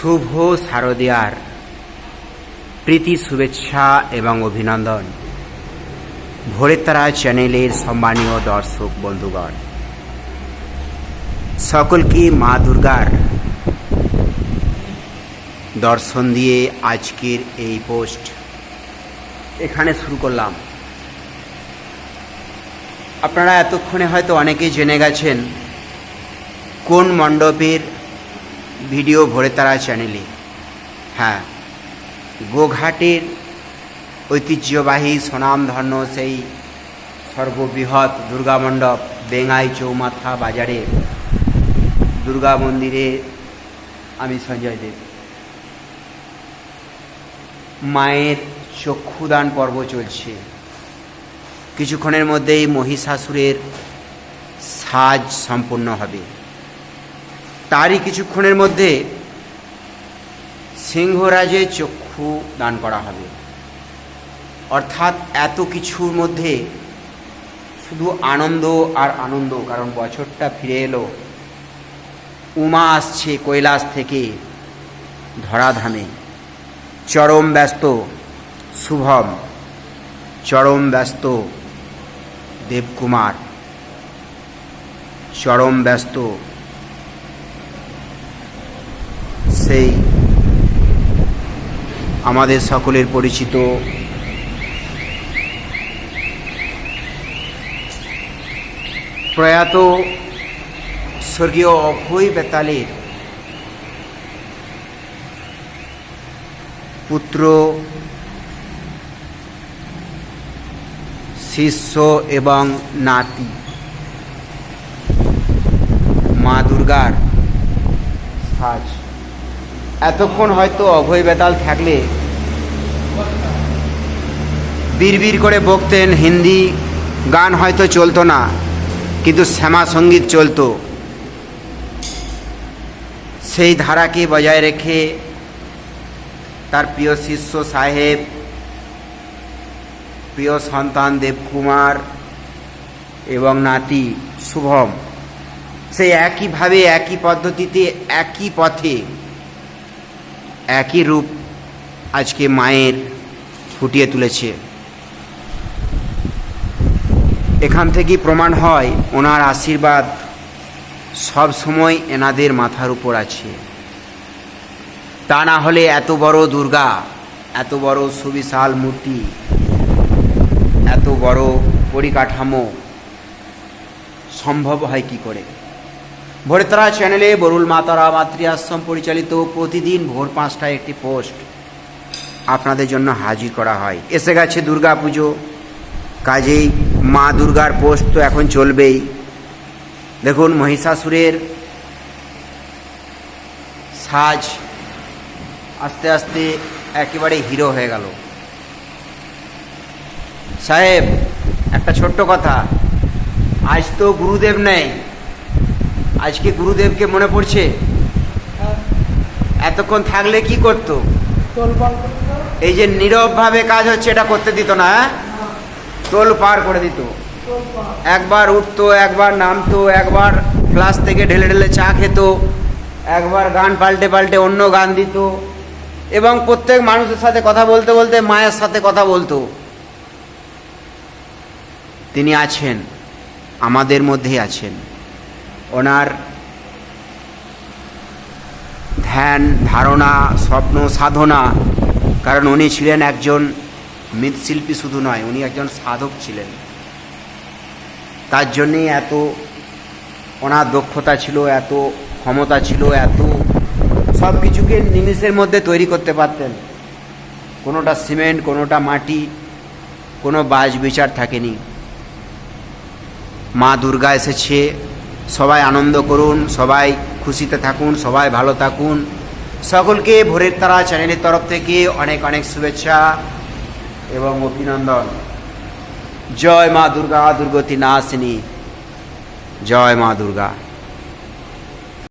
শুভ শারদীয়ার। প্রীতি, শুভেচ্ছা এবং অভিনন্দন। ভোরের তারা চ্যানেলের সম্মানীয় দর্শক, বন্ধুগণ। সকলকে মা দুর্গার দর্শন দিয়ে আজকের এই পোস্ট এখানে শুরু করলাম। আপনারা এতক্ষণে হয়তো অনেকেই জেনে গেছেন কোন মণ্ডপের ভিডিও ভরে তারা চ্যানেলে। হ্যাঁ গোঘাটের ঐতিহ্যবাহী স্বনামধন্য সেই সর্ববৃহৎ দুর্গা মণ্ডপ, বেঙ্গাই চৌমাথা বাজারে, দুর্গা মন্দিরে আমি সঞ্জয় দেব। মায়ের চক্ষুদান পর্ব চলছে। কিছুক্ষণের মধ্যেই মহিষাসুরের সাজ সম্পূর্ণ হবে। তারই কিছুক্ষণের মধ্যে সিংহরাজের চক্ষু দান করা হবে। অর্থাৎ এত কিছুর মধ্যে শুধু আনন্দ আর আনন্দ, কারণ বছরটা ফিরে এলো। উমা আসছে কৈলাস থেকে ধরাধামে। চরম ব্যস্ত, শুভম। চরম ব্যস্ত, দেবকুমার। চরম ব্যস্ত। সেই আমাদের সকলের পরিচিত প্রয়াত স্বর্গীয় অভয় বেতালের পুত্র, শিষ্য এবং নাতি মা দুর্গার সাজ। এতক্ষণ হয়তো অভয় বেতাল থাকলে বিড়বিড় করে বকতেন হিন্দি, গান হয়তো চলতো না, কিন্তু শ্যামা সংগীত চলতো। সেই ধারাকে বজায় রেখে তার প্রিয় শিষ্য সাহেব, প্রিয় সন্তান দেবকুমার এবং নাতি শুভম, সেই একইভাবে একই পদ্ধতিতে, একই পথে একই রূপ আজকে মায়ের ফুটিয়ে তুলেছে। এখান থেকেই প্রমাণ হয়, ওনার আশীর্বাদ সব সময় এনাদের মাথার উপর আছে। তা না হলে এত বড় দুর্গা, এত বড় সুবিশাল মূর্তি, এত বড় পরিকাঠামো সম্ভব হয় কি করে? ভোরতারা চ্যানেলে বরুল মাতারা মাতৃ আশ্রম পরিচালিত প্রতিদিন ভোর পাঁচটায় একটি পোস্ট আপনাদের জন্য হাজির করা হয়। এসে গেছে দুর্গা পুজো। কাজেই মা দুর্গার পোস্ট তো এখন চলবেই। দেখুন মহিষাসুরের সাজ আস্তে আস্তে একেবারে হিরো হয়ে গেল। সাহেব, একটা ছোট্ট কথা। আজ তো গুরুদেব নেই। আজকে গুরুদেবকে মনে পড়ছে? এতক্ষণ থাকলে কি করতো? এই যে নীরবভাবে কাজ হচ্ছে এটা করতে দিত না হ্যাঁ? তোল পার করে দিত। একবার উঠতো একবার নামতো একবার ফ্লাস থেকে ঢেলে ঢেলে চা খেত একবার গান পাল্টে পাল্টে অন্য গান দিত এবং প্রত্যেক মানুষের সাথে কথা বলতে বলতে মায়ের সাথে কথা বলতো। তিনি আছেন আমাদের মধ্যেই আছেন। ওনার ধ্যান, ধারণা, স্বপ্ন, সাধনা। কারণ উনি ছিলেন একজন মৃৎশিল্পী শুধু নয়, উনি একজন সাধক ছিলেন। তার জন্যেই এত ওনার দক্ষতা ছিল, এত ক্ষমতা ছিল, এত সব কিছুকে নিমিষের মধ্যে তৈরি করতে পারতেন। কোনোটা সিমেন্ট, কোনোটা মাটি, কোনো বাজ বিচার থাকেনি। মা দুর্গা এসেছে সবাই আনন্দ করুন, সবাই খুশিতে থাকুন, সবাই ভালো থাকুন। সকলকে ভোরের তারা চ্যানেলের তরফ থেকে অনেক অনেক শুভেচ্ছা এবং অভিনন্দন। জয় মা দুর্গা, দুর্গতি নাসিনী জয় মা দুর্গা।